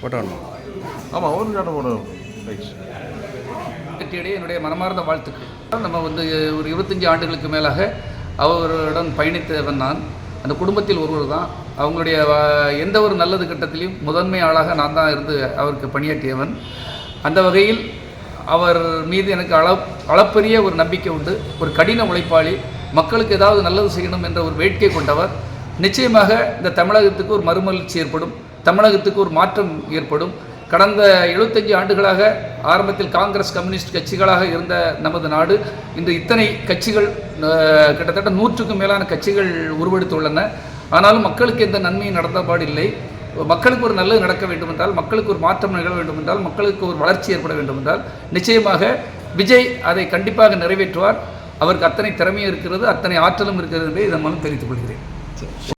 Photo ஆமாம் அவரும் கேட்ட போட ரைட் கட்டியிடையே என்னுடைய மனமார்ந்த வாழ்த்துக்கள். நம்ம வந்து ஒரு இருபத்தஞ்சி ஆண்டுகளுக்கு மேலாக அவருடன் பயணித்தவன் நான். அந்த குடும்பத்தில் ஒருவர் தான். அவங்களுடைய எந்த ஒரு நல்லது கட்டத்திலையும் முதன்மை ஆளாக நான் தான் இருந்து அவருக்கு பணியாற்றியவன். அந்த வகையில் அவர் மீது எனக்கு அள அளப்பரிய ஒரு நம்பிக்கை உண்டு. ஒரு கடின உழைப்பாளி. மக்களுக்கு ஏதாவது நல்லது செய்யணும் என்ற ஒரு வேட்கை கொண்டவர். நிச்சயமாக இந்த தமிழகத்துக்கு ஒரு மறுமலர்ச்சி ஏற்படும் தமிழகத்துக்கு ஒரு மாற்றம் ஏற்படும். கடந்த 75 ஆண்டுகளாக ஆரம்பத்தில் காங்கிரஸ் கம்யூனிஸ்ட் கட்சிகளாக இருந்த நமது நாடு இன்று இத்தனை கட்சிகள் கிட்டத்தட்ட நூற்றுக்கும் மேலான கட்சிகள் உருவெடுத்துள்ளன. ஆனாலும் மக்களுக்கு எந்த நன்மையும் நடந்தபாடு இல்லை மக்களுக்கு ஒரு நல்லது நடக்க வேண்டும் என்றால் மக்களுக்கு ஒரு மாற்றம் நிகழ வேண்டும் என்றால் மக்களுக்கு ஒரு வளர்ச்சி ஏற்பட வேண்டும் என்றால் நிச்சயமாக விஜய் அதை கண்டிப்பாக நிறைவேற்றுவார். அவருக்கு அத்தனை திறமையும் இருக்கிறது அத்தனை ஆற்றலும் இருக்கிறது என்பதை இதன் மூலம் தெரிவித்துக் கொள்கிறேன். to.